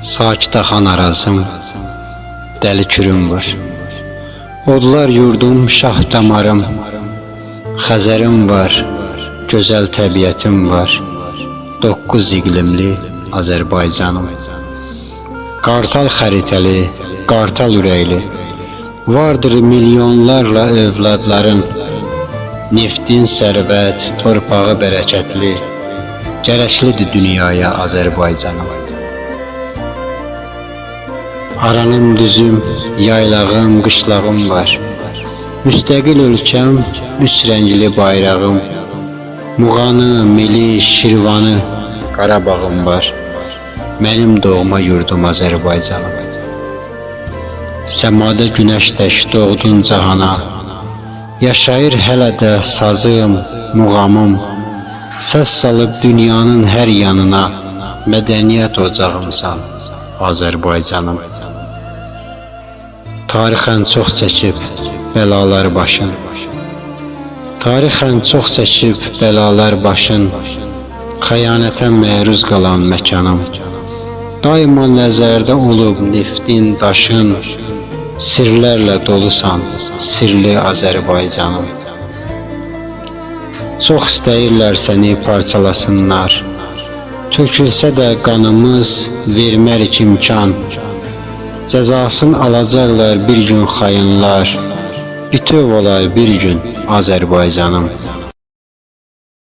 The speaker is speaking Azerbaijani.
Sakitə xan arazım, dəli kürüm var. Odlar yurdum, şah damarım, Xəzərim var, gözəl təbiətim var. 9 iqlimli Azərbaycanım. Qartal xəritəli, qartal ürəkli. Vardır milyonlarla övladların. Neftin sərvət, torpağı bərəkətli. Gərəklidir dünyaya Azərbaycanım. Aranım düzüm, yaylağım, qışlağım var. Müstəqil ölkəm, üç rəngli bayrağım. Muğanı, Mili, Şirvanı, Qarabağım var. Mənim doğma yurdum Azərbaycanım. Səmada günəş tək doğdun cahana. Yaşayır hələ də sazım, muğamım. Səs salıb dünyanın hər yanına. Mədəniyyət ocağımsan Azərbaycanım. Tarixən çox çəkib bəlalar başın. Tarixən çox çəkib bəlalar başın. Xəyanətə məruz qalan məkanım. Daima nəzərdə olub neftin, daşın. Sirlərlə dolusan, sirli Azərbaycanım. Çox istəyirlər səni parçalasınlar. Tökülsə də qanımız vermərik imkan. Cəzasını alacaqlar bir gün xainlər. Bütöv olar bir gün Azərbaycanım.